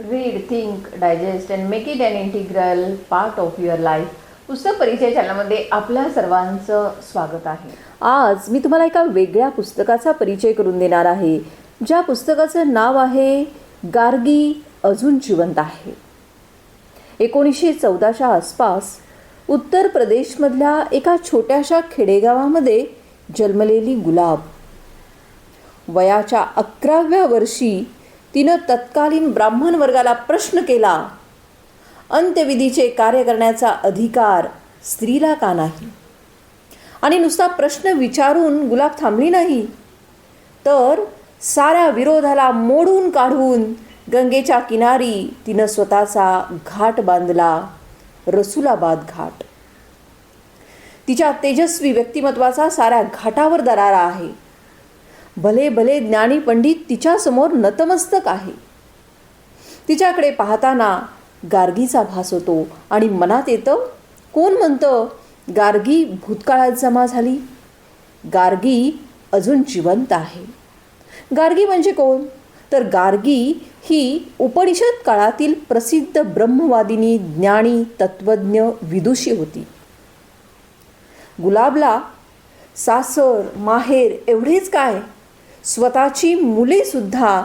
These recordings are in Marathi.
Read think digest and make it and integral part of your life पुस्तक परिचय चॅनलमध्ये आपल्या सर्वांचं स्वागत आहे. आज मी तुम्हाला एका वेगळ्या पुस्तकाचा परिचय करून देणार आहे. ज्या पुस्तकाचं नाव आहे गार्गी अजून जिवंत आहे. एकोणीसशे चौदाच्या आसपास उत्तर प्रदेशमधल्या एका छोट्याशा खेडेगावामध्ये जन्मलेली गुलाब. वयाच्या अकराव्या वर्षी तिनं तत्कालीन ब्राह्मण वर्गाला प्रश्न केला. अंत्यविधीचे कार्य करण्याचा अधिकार स्त्रीला का नाही? आणि नुसता प्रश्न विचारून गुलाब थांबली नाही. तर साऱ्या विरोधाला मोडून काढून गंगेच्या किनारी तिनं स्वतःचा घाट बांधला रसुलाबाद घाट. तिच्या तेजस्वी व्यक्तिमत्वाचा साऱ्या घाटावर दरारा आहे. भले भले ज्ञानी पंडित तिच्यासमोर नतमस्तक आहे. तिच्याकडे पाहताना गार्गीचा भास होतो आणि मनात येतं कोण म्हणतं गार्गी भूतकाळात जमा झाली? गार्गी अजून जिवंत आहे. गार्गी म्हणजे कोण? तर गार्गी ही उपनिषद काळातील प्रसिद्ध ब्रह्मवादिनी ज्ञानी तत्वज्ञ विदुषी होती. गुलाबला सासर माहेर एवढेच काय? स्वतःची मुलेसुद्धा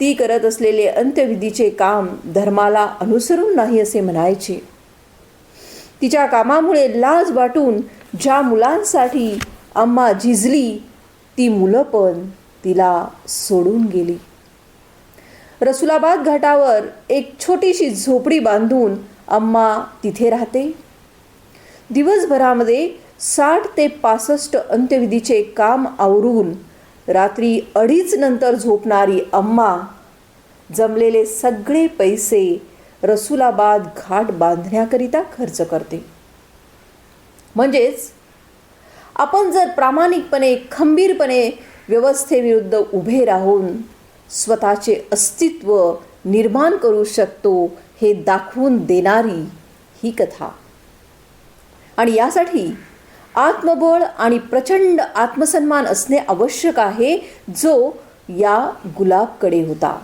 ती करत असलेले अंत्यविधीचे काम धर्माला अनुसरून नाही असे म्हणायचे. तिच्या कामामुळे लाज वाटून ज्या मुलांसाठी अम्मा झिजली ती मुलं पण तिला सोडून गेली. रसुलाबाद घाटावर एक छोटीशी झोपडी बांधून अम्मा तिथे राहते. दिवसभरामध्ये साठ ते पासष्ट अंत्यविधीचे काम आवरून रात्री अडीच नंतर झोपणारी अम्मा जमलेले सगळे पैसे रसुलाबाद घाट बांधण्याकरिता खर्च करते. म्हणजेच आपण जर प्रामाणिकपणे खंबीरपणे व्यवस्थेविरुद्ध उभे राहून स्वतःचे अस्तित्व निर्माण करू शकतो हे दाखवून देणारी ही कथा. आणि यासाठी आत्मबळ आणि प्रचंड आत्मसन्मान असणे आवश्यक आहे जो या गुलाबकडे होता.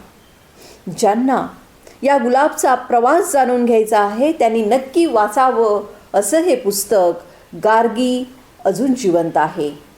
ज्यांना या गुलाबचा प्रवास जाणून घ्यायचा आहे त्यांनी नक्की वाचावं असं हे पुस्तक गार्गी अजून जिवंत आहे.